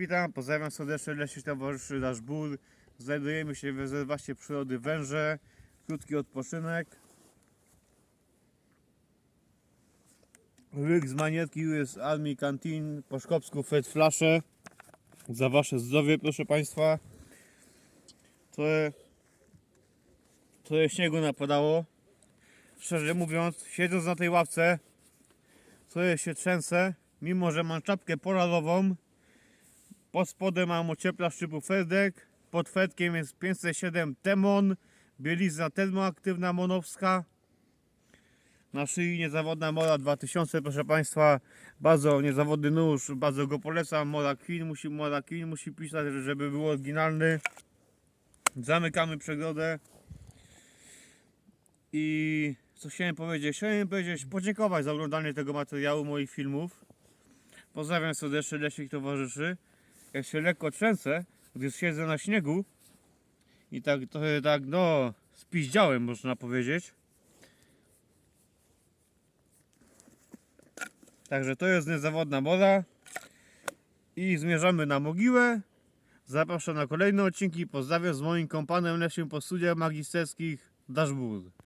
Witam, pozdrawiam serdecznie Leśnych Towarzyszy Nasz. Znajdujemy się w rezerwacie przyrody Węże. Krótki odpoczynek. Łyk z manietki US Army Canteen po szkopsku Fed Flasze. Za wasze zdrowie proszę Państwa. Trochę, trochę śniegu napadało. Szczerze mówiąc, siedząc na tej ławce, trochę się trzęsę, mimo że mam czapkę polarową. Pod spodem mam ociepla szczypu Ferdek. Pod Ferdkiem jest 507 Temon. Bielizna termoaktywna monowska. Na szyi niezawodna Mora 2000, proszę Państwa. Bardzo niezawodny nóż, bardzo go polecam. Mora Queen musi, Mora Queen musi pisać, żeby był oryginalny. Zamykamy przegrodę. I co chciałem powiedzieć? Chciałem powiedzieć, podziękować za oglądanie tego materiału, moich filmów. Pozdrawiam serdecznie leśnych towarzyszy. Jak się lekko trzęsę, gdy siedzę na śniegu i tak trochę tak, no, spiździałem, można powiedzieć. Także to jest niezawodna moda. I zmierzamy na mogiłę. Zapraszam na kolejne odcinki. Pozdrawiam z moim kompanem leśnym po studiach magisterskich Daszbur.